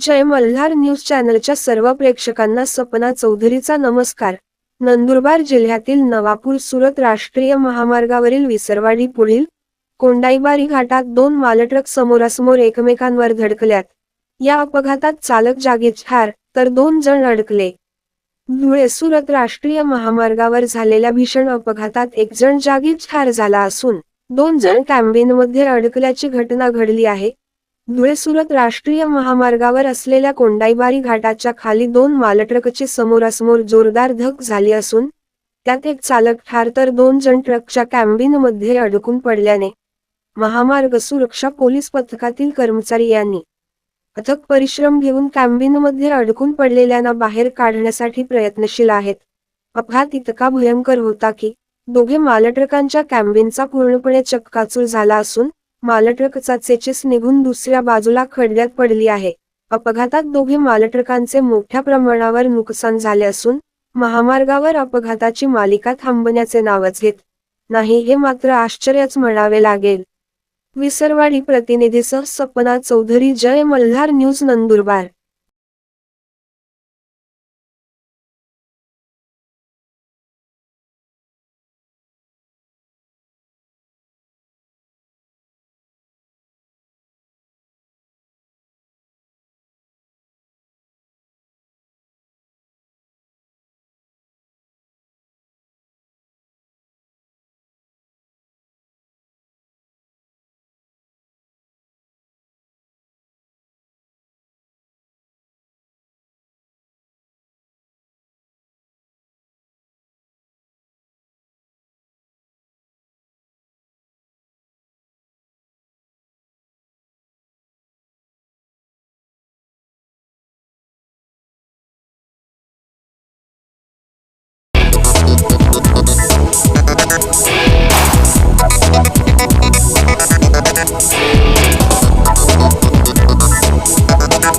जय Malhar news चॅनलच्या सर्व प्रेक्षकांना सपना चौधरीचा नमस्कार. नंदुरबार जिल्ह्यातील नवापूर सुरत राष्ट्रीय महामार्गावरील विसरवाडी पुढील कोंडाईबारी घाटात दोन मालट्रक समोरासमोर एकमेकांवर धडकल्यात. या अपघातात चालक जागीच ठार तर दोन जण अडकले. धुळे सुरत राष्ट्रीय महामार्गावर झालेल्या भीषण अपघातात एक जण जागीच ठार झाला असून दोन जण कॅम्बिनमध्ये अडकल्याची घटना घडली आहे. धुळे सुरत राष्ट्रीय महामार्गावर असलेल्या कोंडाईबारी घाटाच्या खाली दोन मालट्रकची समोरासमोर जोरदार धक झाली असून त्यात एक चालक ठार तर दोन जण ट्रकच्या कॅम्बिनमध्ये अडकून पडल्याने महामार्ग सुरक्षा पोलीस पथकातील कर्मचारी यांनी अथक परिश्रम घेऊन कॅम्बिनमध्ये अडकून पडलेल्यांना बाहेर काढण्यासाठी प्रयत्नशील आहेत. अपघात इतका भयंकर होता की दोघे मालट्रकांच्या कॅम्बिनचा पूर्णपणे चक्काचूर झाला असून मालट्रकचा चाचेचीस निघून दुसऱ्या बाजूला खड्ड्यात पडली आहे. अपघातात दोघे मालट्रकांचे मोठ्या प्रमाणावर नुकसान झाले असून महामार्गावर अपघाताची मालिका थांबण्याचे नावच घेत नाही हे मात्र आश्चर्यच म्हणावे लागेल. विसरवाडी प्रतिनिधीसह सपना चौधरी जय मल्हार न्यूज नंदुरबार.